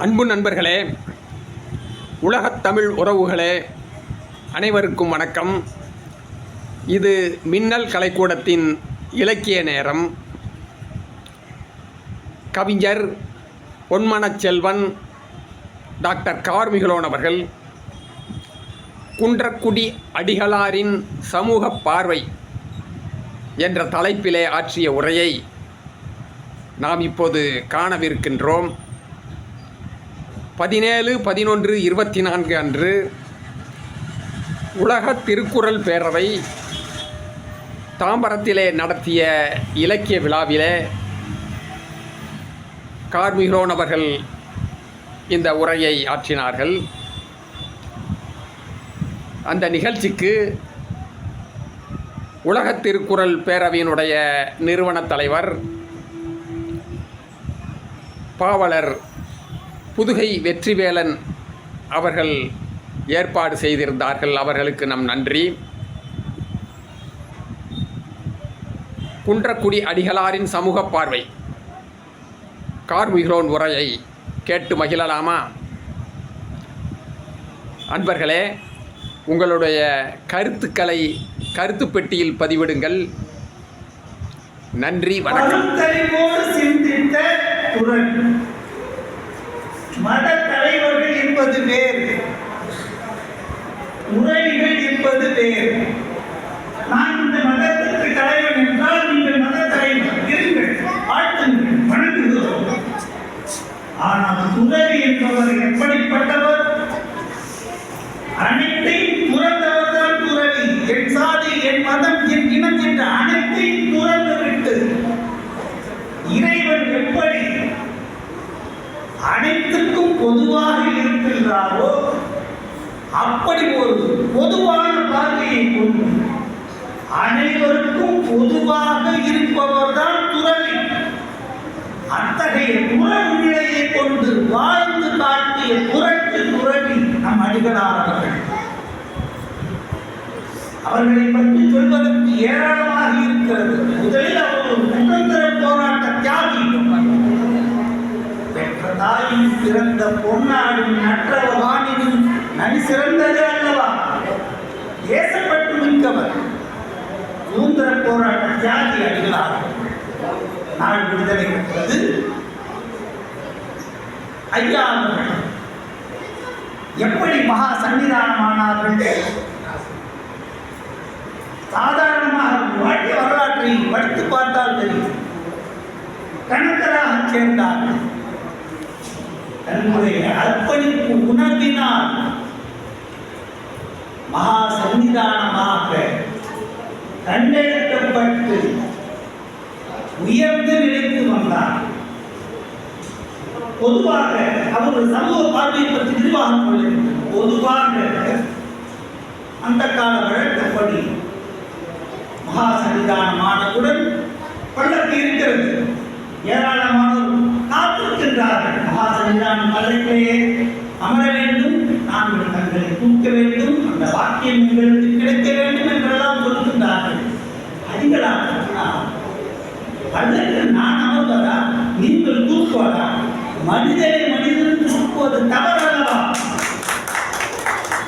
அன்பு நண்பர்களே உலகத் தமிழ் உறவுகளே அனைவருக்கும் வணக்கம். இது மின்னல் கலைக்கூடத்தின் இலக்கிய நேரம். கவிஞர் பொன்மனச் செல்வன் டாக்டர் கார்மிகளோன் அவர்கள் குன்றக்குடி அடிகளாரின் சமூக பார்வை என்ற தலைப்பிலே ஆற்றிய உரையை நாம் இப்போது காணவிருக்கின்றோம். பதினேழு பதினொன்று இருபத்தி நான்கு அன்று உலக திருக்குறள் பேரவை தாம்பரத்திலே நடத்திய இலக்கிய விழாவிலே கார்மிகரோன் அவர்கள் இந்த உரையை ஆற்றினார்கள். அந்த நிகழ்ச்சிக்கு உலகத் திருக்குறள் பேரவையினுடைய நிறுவனத் தலைவர் பாவலர் புதுகை வெற்றிவேலன் அவர்கள் ஏற்பாடு செய்திருந்தார்கள். அவர்களுக்கு நம் நன்றி. குன்றக்குடி அடிகளாரின் சமூக பார்வை. கார்மிகரோன் உரையை கேட்டு மகிழலாமா? அன்பர்களே உங்களுடைய கருத்துக்களை கருத்து பெட்டியில் பதிவிடுங்கள். நன்றி வணக்கம் பகுத்தறிவோடு சிந்தித்த குரல் மத தலைவர்கள் என்பது வேறு உறவிகள் என்பது வேறு நான் இந்த மதத்திற்கு தலைவன் என்றால் நீங்கள் மத தலைவர் இருங்கள் வாழ்த்துங்கள் வணங்குகிறோம் ஆனால் துறவி என்பவர் எப்படிப்பட்டவர் அனைத்தையும் துறந்தவர் தான் துறவி என் சாதி என் மதம் என் இனம் என்ற அனைத்தையும் துறந்து விட்டு இறைவன் எப்படி அனைத்துக்கும் பொதுவாக இருக்கின்றாரோ அப்படி ஒரு பொதுவான பார்வையை கொண்டு அனைவருக்கும் பொதுவாக இருப்பவர் தான் துறவி. அத்தகைய துறவு கொண்டு வாழ்ந்து காட்டிய புரட்டு துறவி நம் அடிகளார் அவர்கள். அவர்களை பற்றி சொல்வதற்கு ஏராளமாக இருக்கிறது. முதலில் அவர் ஒரு சுதந்திர போராட்ட தியாகி. தாயின் சிறந்த பிறந்த பொன்னாடும் நற்றவ வாணினும் நடி சிறந்தது அல்லவா? தேசப்பட்டு மிக்கவர். சுதந்திர போராட்ட தியாகி அடிகளார். நான் விடுதலை பெற்றது. ஐயா எப்படி மகா சன்னிதானமானார்கள்? சாதாரணமாக வாழ்க்கை வரலாற்றை படித்து பார்த்தால் தெரியும். கணக்கராக சேர்ந்தார்கள். தன்னுடைய அர்ப்பணிப்பு உணர்வினால் மகா சன்னிதானமாக கண்டெடுக்கப்பட்டு உயர்ந்து நிலைத்து வந்தார். பொதுவாக அவர் சமூக பார்வையை பற்றி நிர்வாகம் சொல்லுங்கள் பொதுவாக அந்த கால வழக்கப்படி மகா சன்னிதானமானவுடன் மகா சன்னிதானம் அமர வேண்டும் நாங்கள் தங்களை தூக்க வேண்டும் அந்த வாக்கியம் எங்களுக்கு கிடைக்க வேண்டும் என்றெல்லாம் சொல்கின்றார்கள். அடிகளாக பல்லக்கில் நான் அமர்வதா? நீங்கள் தூக்குவதா? மனிதனை மனிதன் தூக்குவது தவறல்லவா?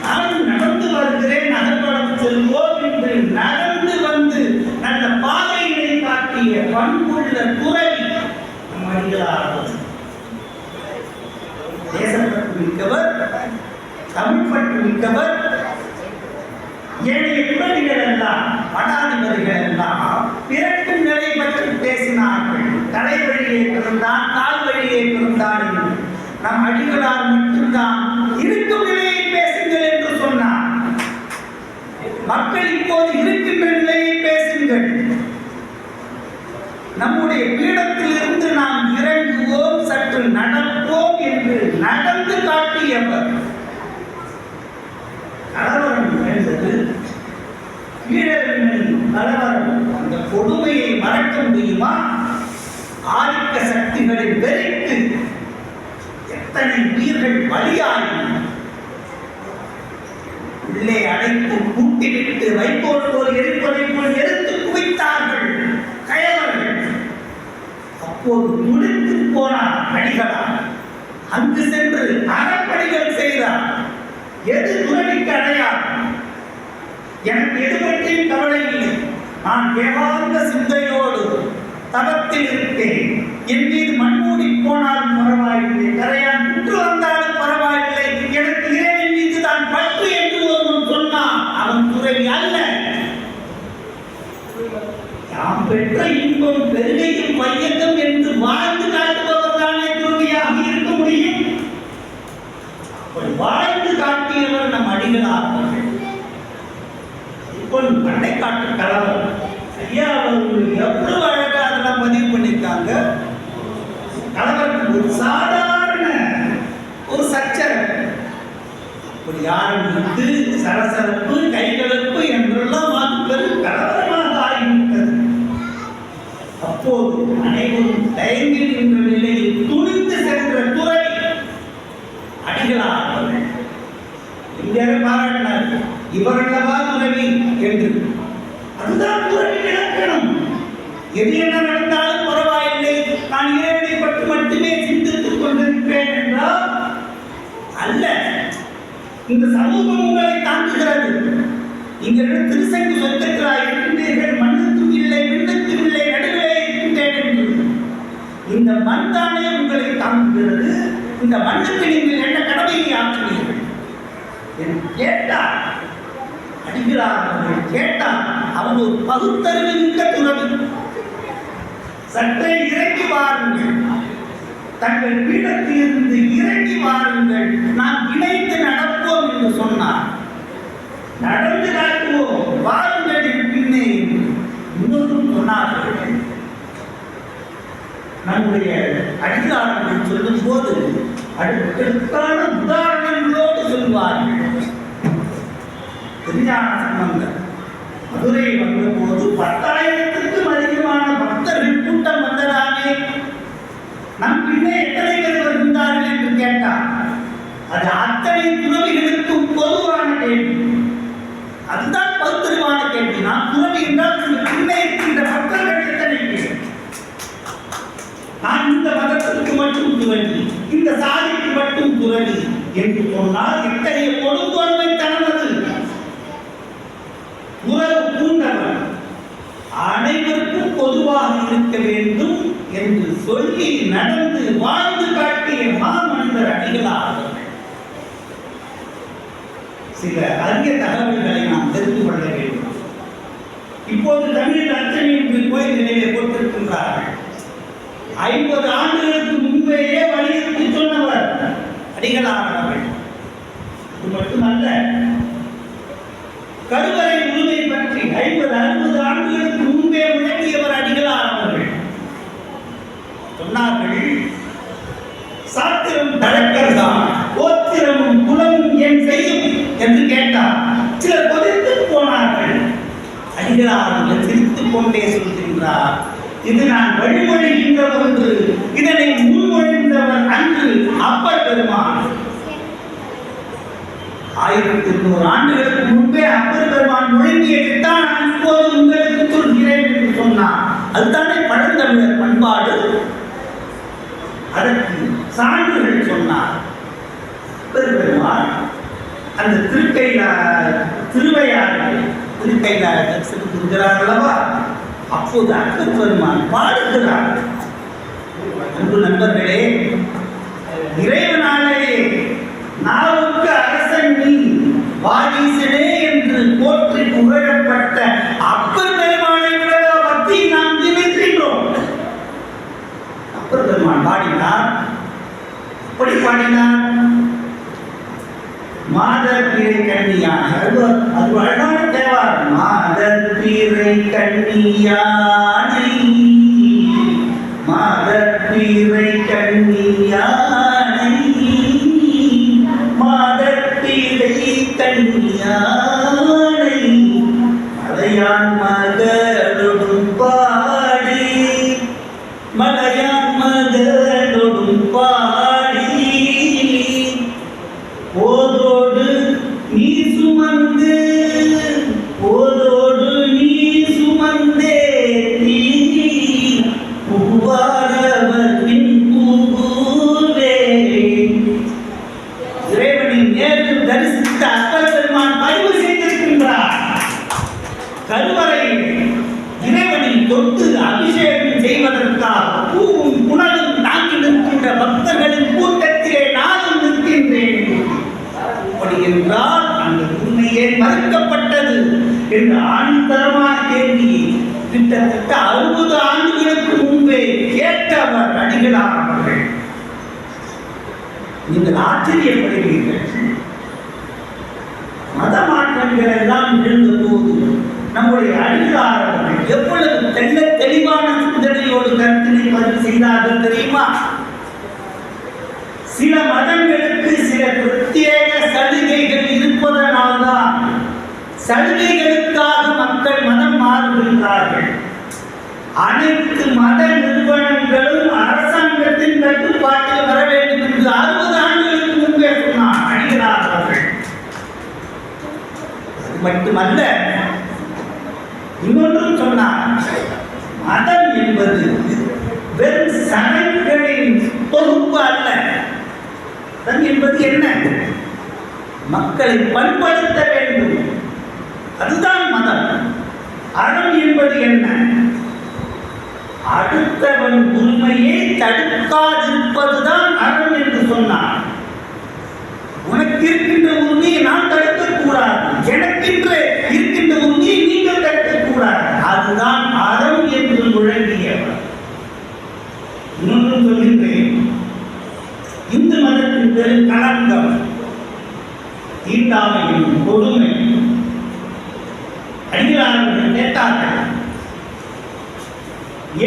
நான் நடந்து வருகிறேன் நகர்வடம் செல்வோம் என்று நடந்து வந்து நல்ல பாதையினை காட்டிய பண்புள்ள துறை மனிதராகும் அடிகளார் அவர்கள். தேசப்பற்று மிக்கவர் தமிழ் பற்று மிக்கவர் ஏனைய துறவிகள் எல்லாம் மடாதிபதிகள் எல்லாம் பிறக்கும் நிலை பற்றி பேசினார்கள். தலை வழியே பிறந்தான் கால் வழியே பிறந்தான் என்று. நம் அடிகளார் மட்டும்தான் அடித்து முட்டிவிட்டு வைப்போர் போல் எரிப்பதை போல் எடுத்து குவித்தார்கள் கயவர்கள். அப்போது துணித்து போனார் அடிகளார் அங்கு சென்று அறப்பணிகள் செய்தார். எது துறவிக்கு அடையார் எனக்கு எது பற்றியும் கவலை இல்லை. நான் வேவார்ந்த சிந்தையோடு தவத்தில் இருப்பேன் என் மீது மண்மூடி போனால் பரவாயில்லை. கரையான் குற்று காட்டியவர் ஐயா அவர்கள் எவ்வளவு அதெல்லாம் பதிவு பண்ணியிருக்காங்க? கலவரத்துக்கு ஒரு சாதாரண ஒரு சச்சரவு. அப்படி ஆரம்பித்து சரசரப்பு கைகலப்பு என்றெல்லாம் அது பெரும் கலவரமாக ஆகிவிட்டது. அப்போது அனைவரும் தயங்கி நின்ற நிலை துணிந்து சென்ற துறை அடிகளார் அவர்கள் இங்கே இவரல்லவா துறவி என்று. அதுதான் துறவி இலக்கணம் எது என்ன நடந்தாலும் பரவாயில்லை. நான் இறைவனை பற்றி மட்டுமே சிந்தித்துக் கொண்டிருப்பேன் என்றால் அல்ல. இந்த சமூகம் உங்களை தாங்குகிறது. நீங்கள் திருசங்கு சொத்துக்கிறாய் இருக்கின்றீர்கள். மண்ணுக்கும் இல்லை விண்ணுக்கும் இல்லை நடுவிலே இருக்கின்றேன் என்று. இந்த மண் தானே உங்களை தாங்குகிறது. இந்த மண்ணுக்கு நீங்கள் என்ன கடமையை ஆற்றுவீர்கள் என்று கேட்டார். அடிக்கிறார்கள். அவர்கள் அவன் ஒரு பகுத்தறிவு மிக்க துறவி. சற்றே இறங்கி வாருங்கள். தங்கள் பீடத்திலிருந்து இறங்கி வாருங்கள். நாம் இணைந்து நடப்போம் என்று சொன்னார் நடந்து காட்டுவோம் வாருங்கள் பின்னே இன்னொன்றும் சொன்னார்கள். நம்முடைய அடிகாரங்கள் சொல்லும் போது அடுக்கடுக்கான உதாரணங்களோடு சொல்வார்கள். திருஞான சம்பந்தர் மதுரை வந்தபோது பத்தாயிரத்திற்கும் அதிகமான பக்தர்கள் கூட்டம் வந்ததாமே நம் பின்னே எத்தனை பேர் வருகின்றார்கள் என்று கேட்டார். அது அத்தனை துறவிகளுக்கும் பொதுவான கேள்வி. அதுதான் பகுத்தறிவான கேள்வி. நான் துறவி என்றால் பின்னே இருக்கின்ற பக்தர்கள் எத்தனை பேர்? நான் இந்த மதத்திற்கு மட்டும் துறவி இந்த சாதிக்கு மட்டும் துறவி என்று சொன்னால் இத்தகைய கொடுங்கோன்மைத்தனம் அது உறவு பூண்டவன் அனைவருக்கும் பொதுவாக இருக்க வேண்டும் என்று சொல்லி நடந்து வாழ்ந்து காட்டிய மாமனிதர் அடிகளார். சில அரிய தகவல்களை நாம் தெரிந்து கொள்ள வேண்டும். இப்போது தமிழ் அர்ச்சனை என்று நிலையை போட்டிருக்கின்றார்கள். ஐம்பது ஆண்டுகளுக்கு முன்பேயே வலியுறுத்தி சொன்னவர் அடிகளார் அவர்கள். இது மட்டுமல்ல கருவறை உரிமை பற்றி ஐம்பது அறுபது ஆண்டுகளுக்கு முன்பே விளங்கியவர் அடிகளார் அவர்கள் சொன்னார்கள் சாத்திரம் தழக்கர்தான் கோத்திரமும் குலமும் என் செய்யும் என்று கேட்டார் சிலர் கொதித்து போனார்கள் அடிகளார் அவர்கள் சிரித்துக் கொண்டே சொல்கின்றார் இது நான் வழிமொழிகின்ற ஒன்று. இதனை முன்மொழிந்தவர் அன்று அப்பர் பெருமான். ஆயிரத்தி எண்ணூறு ஆண்டுகளுக்கு முன்பே அப்பர் பெருமான் முழங்கியதைத்தான் நான் இப்போது உங்களுக்கு சொல்கிறேன் என்று சொன்னார் அதுதானே பழந்தமிழர் பண்பாடு? அதற்கு சான்றுகள் சொன்னார். பெருமான் அந்த திருக்கையில திருவையாறு திருக்கையில செலுத்துகிறார் அல்லவா அப்போது அப்பர் பெருமான் பாடுகிறார். அன்பு நண்பர்களே இறைவனாலே நாவுக்கு அரசன் நீ வாரிசு ஆச்சரியப்படுவீர்கள் மத மாற்றங்கள் எல்லாம் நிகழ்ந்த போது நம்முடைய அடிகளார் எவ்வளவு தெல்ல தெளிவான சிந்தனையோடு கருத்தினை பதிவு செய்தார்கள் தெரியுமா? சில மதங்களுக்கு சில பிரத்யேக சலுகைகள் இருப்பதனால்தான் சலுகைகளுக்காக மக்கள் மதம் மாறுகின்றார்கள். அனைத்து மத நிறுவனங்களும் அரசாங்கத்தின் கட்டுப்பாட்டில் வர வேண்டும் என்று அறுபது மட்டுமல்ல இன்னொன்றும் சொன்னார். மதம் என்பது வெறும் சடங்குகளின் தொகுப்பு அல்ல. மதம் என்பது என்ன? மக்களை பண்படுத்த வேண்டும். அதுதான் மதம். அறம் என்பது என்ன? அடுத்தவன் உரிமையை தடுக்காதிருப்பதுதான் அறம் என்று சொன்னார். உனக்கு இருக்கின்ற உரிமையை நான் தடுக்கக்கூடாது எனக்கென்ற இருக்கின்ற உரிமையை நீங்கள் தடுக்கக்கூடாது அதுதான் அறம் என்று முழங்கியவர் இன்னொன்றும் சொல்கின்றேன் இந்து மதத்தின் பெரும் களங்கம் தீண்டாமையும் கொடுமை அடிகளார்கள் கேட்டார்கள்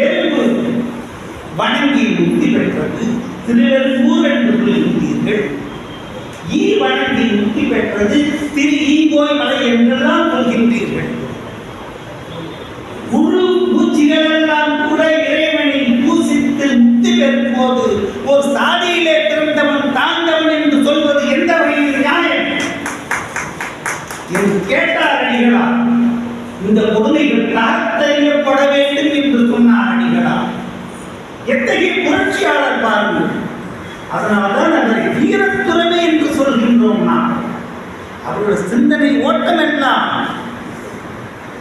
எறும்பு வணங்கி முக்தி பெற்றது. திருநெல் என்று சொல்லுகிறீர்கள் ஈ வணங்கி முக்தி பெற்றது. திரு ஈங்கோய் மலை என்றெல்லாம் சொல்கின்றீர்கள். குழு பூச்சிகள் எல்லாம் கூட இறைவனை பூசித்து முக்தி பெறும் போது ஒரு சாதி சிந்தனை ஓட்டம் எல்லாம்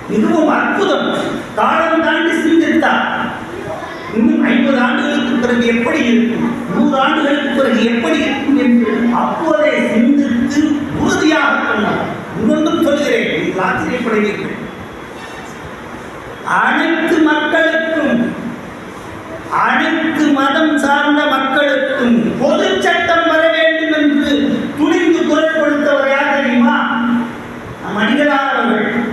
மிகவும் அற்புதம். காலம் தாண்டி சிந்தித்தார் இன்னும் ஐம்பது ஆண்டுகளுக்கு பிறகு எப்படி இருக்கும்? நூறு ஆண்டுகளுக்கு பிறகு எப்படி இருக்கும் என்று அப்போதே சிந்தித்து உறுதியாக சொன்னார் இன்னொன்றும் சொல்கிறேன் நீங்கள் ஆச்சரியப்படுவீர்கள். அனைத்து மக்களுக்கும் அனைத்து மதம் சார்ந்த மக்களுக்கும் பொது சட்டம் வர வேண்டும் என்று துணிந்து குரல் கொடுத்தவர் யார் தெரியுமா நம் அடிகளார் அவர்கள்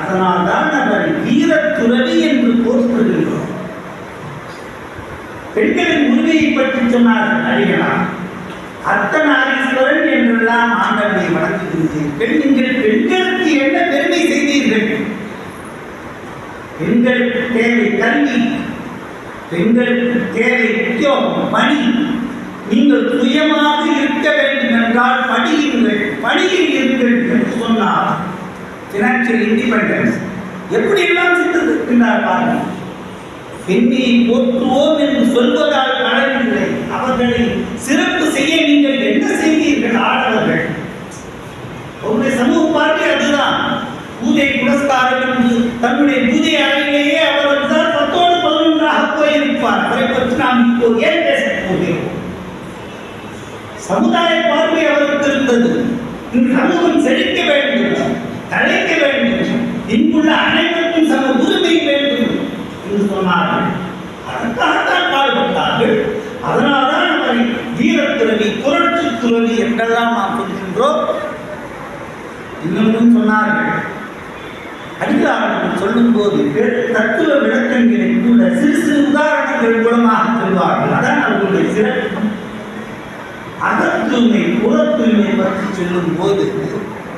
அதனால் தான் அவர் வீரத்துறவி என்று போற்றுகின்றோம் பெண்களின் உரிமையை பற்றி சொன்னார்கள் அடிகளார் அர்த்தநாரீஸ்வரன் என்றெல்லாம் ஆண்டவனை வணங்குகின்றீர்கள் நீங்கள் பெண்களுக்கு என்ன பெருமை செய்தீர்கள்? பெண்களுக்கு தேவை கல்வி பெண்களுக்கு தேவை உத்தியோகம் பணி. நீங்கள் சுயமாக இருக்க வேண்டும் என்றால் படியுங்கள் பணியில் இருங்கள் என்று சொன்னார். பினான்சியல் இண்டிபெண்டன்ஸ் எப்படி எல்லாம் சிந்திருக்கின்றார் பாருங்கள். பெண்ணை போற்றுவோம் என்று சொல்வதால் பலனில்லை அவர்களை சிறப்பு செய்ய நீங்கள் என்ன செய்வீர்கள் ஆடவர்கள் உங்களுடைய சமூக பார்வை அதுதான். பூஜை புரஸ்காரம் என்று தன்னுடைய பூஜை அறையிலேயே அவர் வந்தால் பத்தோடு பதினொன்றாக போயிருப்பார். அவரை பற்றி நாம் இப்போ ஏன் பேசப் போகிறோம்? சமுதாய பார்வை அவருக்கு இருந்தது. இந்த சமூகம் செழிக்க வேண்டும் தழைக்க வேண்டும். இங்குள்ள அனைவருக்கும் சம உரிமை வேண்டும் என்று சொன்னார்கள். அதற்காக அதனால்தான் அவரை வீரத்துறவி புரட்சி துறவி என்றெல்லாம் நாம் சொல்கின்றோம். இன்னொன்றும் சொன்னார்கள். அடிதாரர்கள் சொல்லும்போது வெறு தத்துவ விளக்கங்களை கூட சிறு சிறு உதாரணங்கள் மூலமாக சொல்வார்கள் அதான் அவர்களுடைய சிறப்பு. அகத்தூய்மை புறத்தூய்மை பற்றி சொல்லும் போது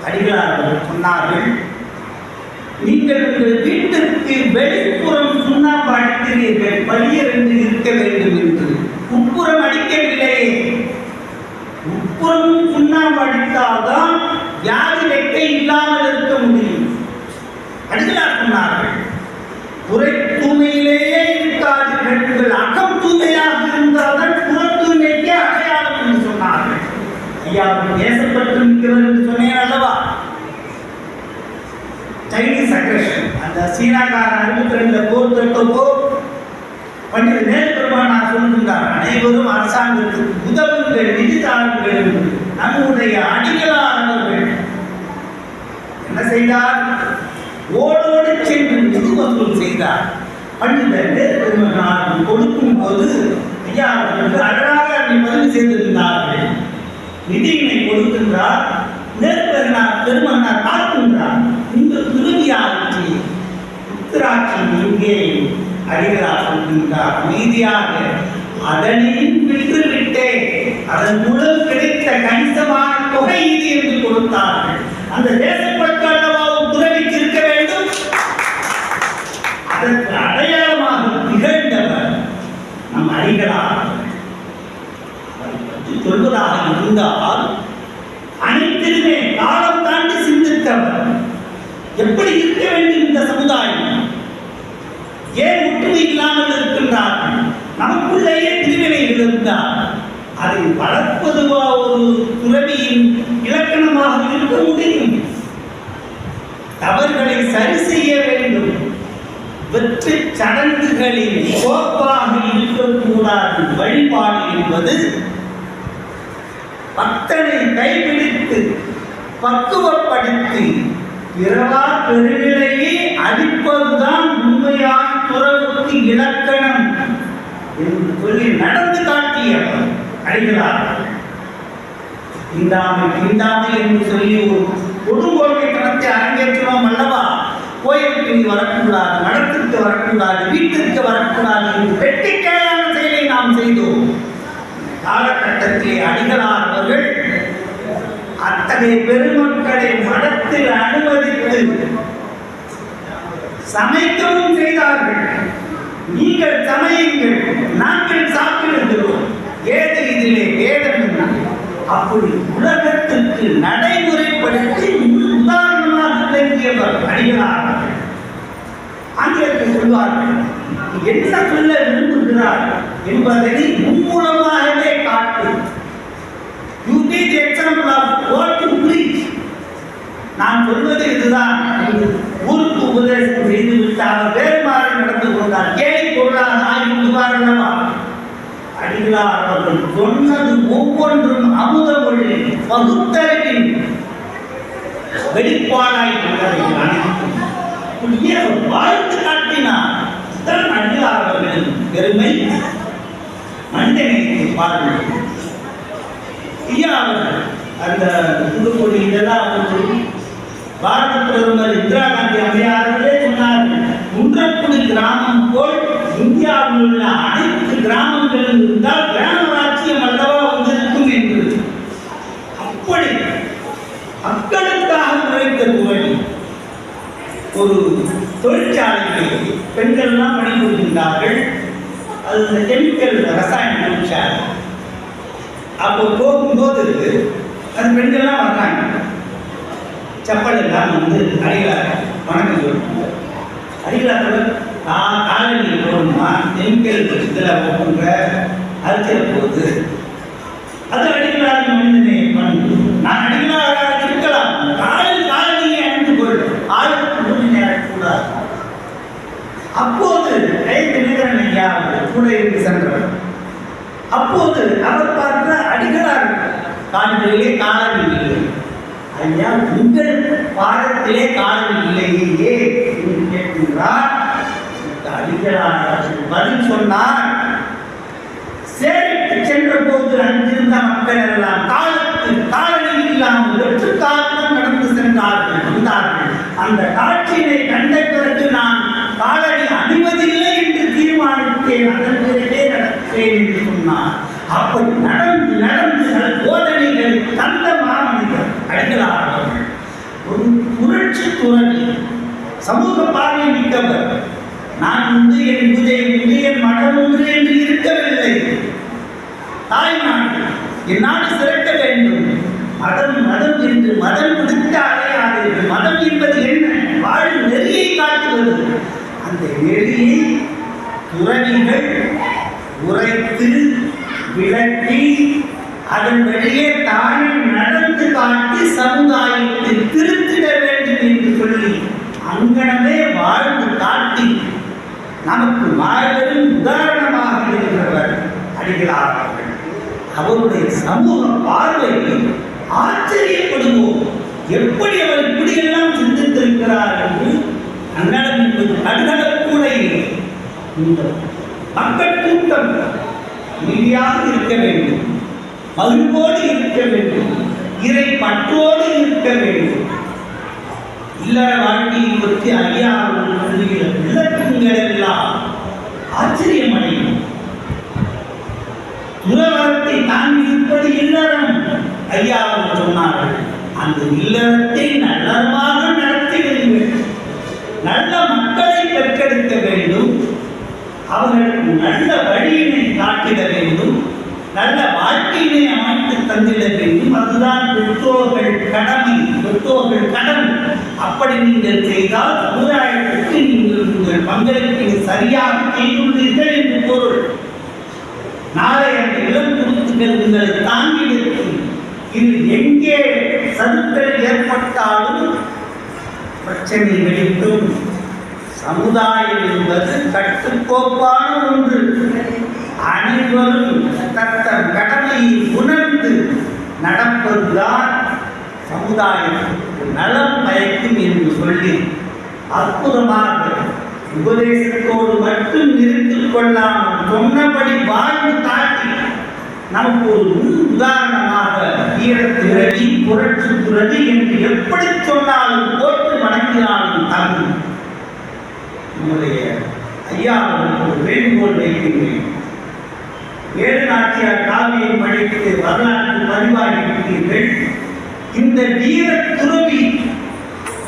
அடிகளார்கள் சொன்னார்கள் நீங்கள் உங்கள் வீட்டிற்கு வெளிப்புறம் சுண்ணாம்பு அடிக்கிறீர்கள் பழியர் என்று இருக்க வேண்டும் என்று. உட்புறம் அடிக்கவில்லையே உட்புறம் சுண்ணாம்பு அடித்தால்தான் வியாதி வெட்டை இல்லாமல் இருக்க முடியும். அடிகளார் சொன்னார்கள் புறை தூய்மையிலேயே இருக்காதீர்கள் உங்கள் அகம் தூய்மையாக இருந்தால்தான் புற தூய்மைக்கே அடையாளம் என்று சொன்னார்கள். ஐயா அவர் என்று சொன்னேன் அல்லவா? சைனீஸ் அக்ரஷன் அந்த சீனாக்காரன் அறுபத்தி ரெண்டுல போர் தொட்டப்போ பண்ணிருந்தேன் அனைவரும் அரசாங்கத்துக்கு உதவுங்கள் நிதி தாருங்கள் நம்முடைய அடிகளானவர்கள் என்ன செய்தார்? ஓடோடு சென்று நிதி வசூல் செய்தார். பண்டித நேரு கொடுக்கும் போது ஐயா அவர்களுக்கு அழகாக அதை பதிவு செய்திருந்தார்கள். நிதியினை கொடுக்கின்றார். நேர்பெருமானார் பெருமன்னார் பார்க்கின்றார். இந்த திருவியாற்றி உத்திராட்சி இங்கே அடிகளார் சொல்கின்றார் அமைதியாக அதனையும் விட்டுவிட்டேன். அதன் மூலம் கிடைத்த கணிசமான தொகை இது என்று கொடுத்தார்கள். அந்த தேசப்பற்று அல்லவாவும் இருக்க வேண்டும். அதற்கு அடையாளமாக திகழ்ந்தவர் நம் அடிகளார் அதை பற்றி சொல்வதாக இருந்தால் அனைத்திலுமே காலம் தாண்டி சிந்தித்தவர். எப்படி இருக்க வேண்டும் இந்த சமுதாயம்? ஏன் ஒற்றுமை இல்லாமல் வளர்ப்பதுவா ஒரு துறவியின் இலக்கணமாக இருக்க முடியும். தவறுகளை சரி செய்ய வேண்டும். வெற்றி சடங்குகளில் கோப்பாக இருக்கக்கூடாது. வழிபாடு என்பது பக்தனை கைபிடித்து பக்குவப்படுத்தி பிறவா பெருநிலையை அடிப்பதுதான் உண்மையான துறவுக்கு இலக்கணம் என்று சொல்லி நடந்து காட்டியவர். அடிகளார் தீண்டாமை என்று சொல்லி ஒரு கொடுங்கோட்டைத்தனத்தை அரங்கேற்றினோம் அல்லவா? கோயிலுக்கு நீ வரக்கூடாது மடத்திற்கு வரக்கூடாது வீட்டிற்கு வரக்கூடாது என்று வெட்டிக்கையான செயலை நாம் செய்தோம். காலகட்டத்திலே அடிகளார் அவர்கள் அத்தகைய பெருமக்களை மடத்தில் அனுமதித்து சமைக்கவும் செய்தார்கள். நீங்கள் சமையுங்கள் நாங்கள் சாப்பிடுகிறோம். ஏது அப்படி உலகத்திற்கு நடைமுறைப்படுத்தி உதாரணமாக விளங்கியவர் அடிகளார் அவர்கள். ஆங்கிலத்தில் சொல்வார்கள். என்ன சொல்ல விரும்புகிறார் என்பதனை மும்மூலமாகவே காட்டு you take example of what you preach நான் சொல்வது இதுதான். ஊருக்கு உபதேசம் செய்து விட்டார்கள் அவர் வேறு மாதிரி நடந்து கொண்டார் கேலி பொருளாக ஆகிவிடுவார் அல்லவா அடிகளார் அவர்கள் சொன்னது ஒவ்வொன்றும் அமுத மொழி பகுத்தறிவின் வெளிப்பாடாய் வாழ்த்து காட்டினார். இதுதான் பெருமை. மனிதனை பாருங்கள். ஐயா அவர்கள் அந்த புதுக்கொடி இதெல்லாம் அவர்கள் பாரத பிரதமர் இந்திரா காந்தி அம்மையார்களே சொன்னார்கள் குன்றக்குடி கிராமம் போல் இந்தியாவில் உள்ள அனைத்து கிராமங்களில் இருந்தால் கிராம ராஜ்யம் அல்லவா வந்திருக்கும் என்று அப்படி மக்களுக்காக ஒரு தொழிற்சாலைக்கு பெண்கள்லாம் பணிபுரிகின்றார்கள் அது இந்த கெமிக்கல் ரசாயன தொழிற்சாலை அப்போ போகும்போது அந்த பெண்கள்லாம் வர்றாங்க. செப்பல் எல்லாம் வந்து அடிகளாக வணக்கம் சொல்லுங்க அடிகளாக நான் காலனி போகணுமா? கெமிக்கல் இதில் போகின்ற அரிசியில் போகுது. அது அடிகளாக மனிதனை பண்ணு. நான் அடிகளாக இருக்கலாம் காலில் காலனியை அணிந்து கொள் ஆளுக்கு மூணு நேரம் கூடாது அப்போது ஐந்து நிகரன் ஐயா அவர் கூட இருந்து சென்றவர் அப்போது அவர் பார்த்த அடிகளார் காடுகளிலே காணவில்லை. ஐயா உங்கள் பாடத்திலே காணவில்லையே இல்லையே என்று கேட்கின்றார் அடிகளார் பதில் சொன்னார். சேரிக்கு சென்ற போது அங்கிருந்த மக்கள் எல்லாம் காலத்து காலனி இல்லாமல் வெற்று காலம் நடந்து சென்றார்கள் வந்தார்கள். அந்த காட்சியினை அப்படி நடந்து நடந்து நல் போதனைகளை தந்த மாமனிதர் அடிகளார் ஒரு புரட்சி துறவி சமூக பார்வை மிக்கவர். நான் உண்டு என் பூஜை உண்டு என் மடம் உண்டு என்று இருக்கவில்லை. தாய் நான் என் நாடு சிறக்க வேண்டும். மதம் மதம் என்று மதம் பிடித்து அடையாதீர்கள் மதம் என்பது என்ன? வாழும் நெறியை காட்டுவது. அந்த நெறியை துறவிகள் உரைத்து விளக்கி அதன் வழியே தானே நடந்து காட்டி சமுதாயத்தை திருத்திட வேண்டும் என்று சொல்லி அங்கனமே வாழ்ந்து காட்டி நமக்கு மாபெரும் உதாரணமாக இருக்கிறவர் அடிகளார் அவருடைய சமூக பார்வை ஆச்சரியப்படுவோம் எப்படி அவர் இப்படியெல்லாம் சிந்தித்திருக்கிறார் என்று அங்கனம் என்பது கண்களக் இந்த மக்கள் கூட்டம் அமைதியாக இருக்க வேண்டும். மகிழ்வோடு இருக்க வேண்டும். இறை பற்றோடு இருக்க வேண்டும். இல்லற வாழ்க்கையை பற்றி ஐயா சொல்லுகிற விளக்கங்கள் எல்லாம் ஆச்சரியமடையும். துறவரத்தை தாங்கி இருப்பது இல்லறம் ஐயா சொன்னார்கள். அந்த இல்லறத்தை நல்லறமாக நடத்தி வேண்டும். நல்ல மக்களை பெற்றெடுக்க வேண்டும். அவர்களுக்கு நல்ல வழியினை காட்டிட வேண்டும். நல்ல வாழ்க்கையினை அமைத்து தந்திட வேண்டும். அதுதான் பெற்றோர்கள் கடமை பெற்றோர்கள் கடன். அப்படி நீங்கள் செய்தால் சமுதாயத்திற்கு நீங்கள் உங்கள் பங்களிப்பை சரியாக செய்துள்ளீர்கள் என்று பொருள். நாளை அந்த இளம் குருத்துகள் உங்களை தாங்கி நிற்கும். இது எங்கே சதுக்கல் ஏற்பட்டாலும் பிரச்சனை வெடிக்கும் சமுதாயம் என்பது கட்டுக்கோப்பான ஒன்று. அனைவரும் தத்தம் கடமையை உணர்ந்து நடப்பதுதான் சமுதாயத்திற்கு நலம் பயக்கும் என்று சொல்லி அற்புதமாக உபதேசத்தோடு மட்டும் நிறுத்திக் கொள்ளாமல் சொன்னபடி வாழ்ந்து தாக்கி நமக்கு ஒரு முன் உதாரணமாக வீரத்திரடி புரட்சி துறவி என்று எப்படி சொன்னாலும் போட்டு வணங்கினாலும் தமிழ் நம்முடைய ஐயா ஒரு வேண்டுகோள் வைக்கின்றேன். ஏழு நாட்டியார் காவியம் படித்து வரலாற்று பதிவாகிவிட்டீர்கள் இந்த வீர துறவி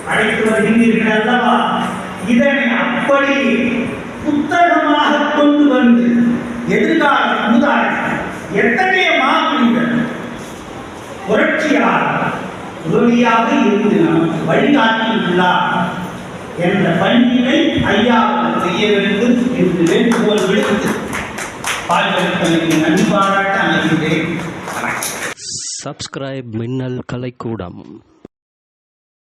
அழைத்து வருகின்றீர்கள் அல்லவா? இதனை அப்படி புத்தகமாக கொண்டு வந்து எதிர்கால சமுதாயம் எத்தகைய மாமனிதர் புரட்சியாக உதவியாக இருந்து நமக்கு வழிகாட்டியுள்ளார் என்ற பணியினை ஐயா செய்ய வேண்டும் என்று வேண்டுகோள் விடுத்து பால்களுக்கு நன்றி பாராட்ட அமைகிறேன் வணக்கம் சப்ஸ்கிரைப் மின்னல் கலைக்கூடம்.